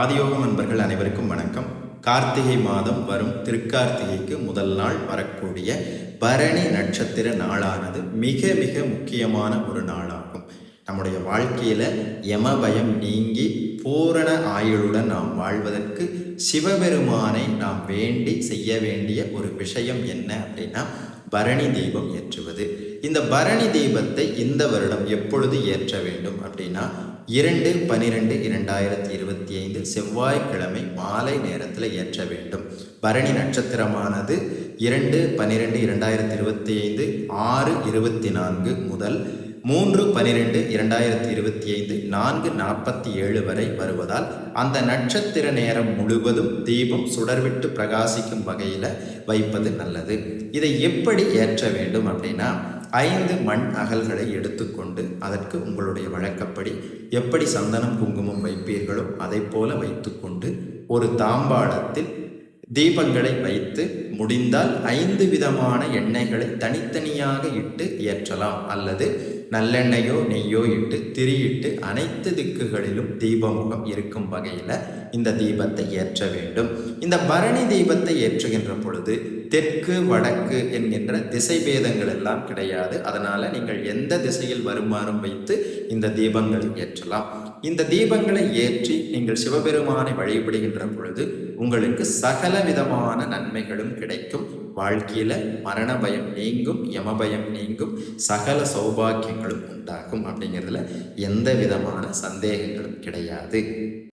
ஆதியோகம் அன்பர்கள் அனைவருக்கும் வணக்கம். கார்த்திகை மாதம் வரும் திருக்கார்த்திகைக்கு முதல் நாள் வரக்கூடிய பரணி நட்சத்திர நாளானது மிக மிக முக்கியமான ஒரு நாளாகும். நம்முடைய வாழ்க்கையில யமபயம் நீங்கி பூரண ஆயுளுடன் நாம் வாழ்வதற்கு சிவபெருமானை நாம் வேண்டி செய்ய வேண்டிய ஒரு விஷயம் என்ன அப்படின்னா பரணி தீபம் ஏற்றுவது. இந்த பரணி தீபத்தை இந்த வருடம் எப்பொழுது ஏற்ற வேண்டும் அப்படின்னா இரண்டு பனிரெண்டு இரண்டாயிரத்தி இருபத்தி ஐந்து செவ்வாய்க்கிழமை மாலை நேரத்தில் ஏற்ற வேண்டும். பரணி நட்சத்திரமானது இரண்டு பன்னிரெண்டு இரண்டாயிரத்தி இருபத்தி ஐந்து ஆறு இருபத்தி நான்கு முதல் மூன்று பனிரெண்டு இரண்டாயிரத்தி இருபத்தி ஐந்து நான்கு நாற்பத்தி ஏழு வரை வருவதால் அந்த நட்சத்திர நேரம் முழுவதும் தீபம் சுடர்விட்டு பிரகாசிக்கும் வகையில் வைப்பது நல்லது. இதை எப்படி ஏற்ற வேண்டும் அப்படின்னா ஐந்து மண் அகல்களை எடுத்துக்கொண்டு அதற்கு உங்களுடைய வழக்கப்படி எப்படி சந்தனம் குங்குமம் வைப்பீர்களோ அதை போல வைத்துக்கொண்டு ஒரு தாம்பாளத்தில் தீபங்களை வைத்து முடிந்தால் ஐந்து விதமான எண்ணெய்களை தனித்தனியாக இட்டு ஏற்றலாம் அல்லது நல்லெண்ணெயோ நெய்யோ இட்டு திரியிட்டு அனைத்து திக்குகளிலும் தீபமுகம் இருக்கும் வகையில் இந்த தீபத்தை ஏற்ற வேண்டும். இந்த பரணி தீபத்தை ஏற்றுகின்ற பொழுது தெற்கு வடக்கு என்கின்ற திசை பேதங்கள் எல்லாம் கிடையாது. அதனால் நீங்கள் எந்த திசையில் வருமாறும் வைத்து இந்த தீபங்களை ஏற்றலாம். இந்த தீபங்களை ஏற்றி நீங்கள் சிவபெருமானை வழிபடுகின்ற பொழுது உங்களுக்கு சகல விதமான நன்மைகளும் கிடைக்கும். வாழ்க்கையில் மரண பயம் நீங்கும் யம பயம் நீங்கும் சகல சௌபாக்கியங்களும் உண்டாகும் அப்படிங்கிறதுல எந்த விதமான சந்தேகங்களும் கிடையாது.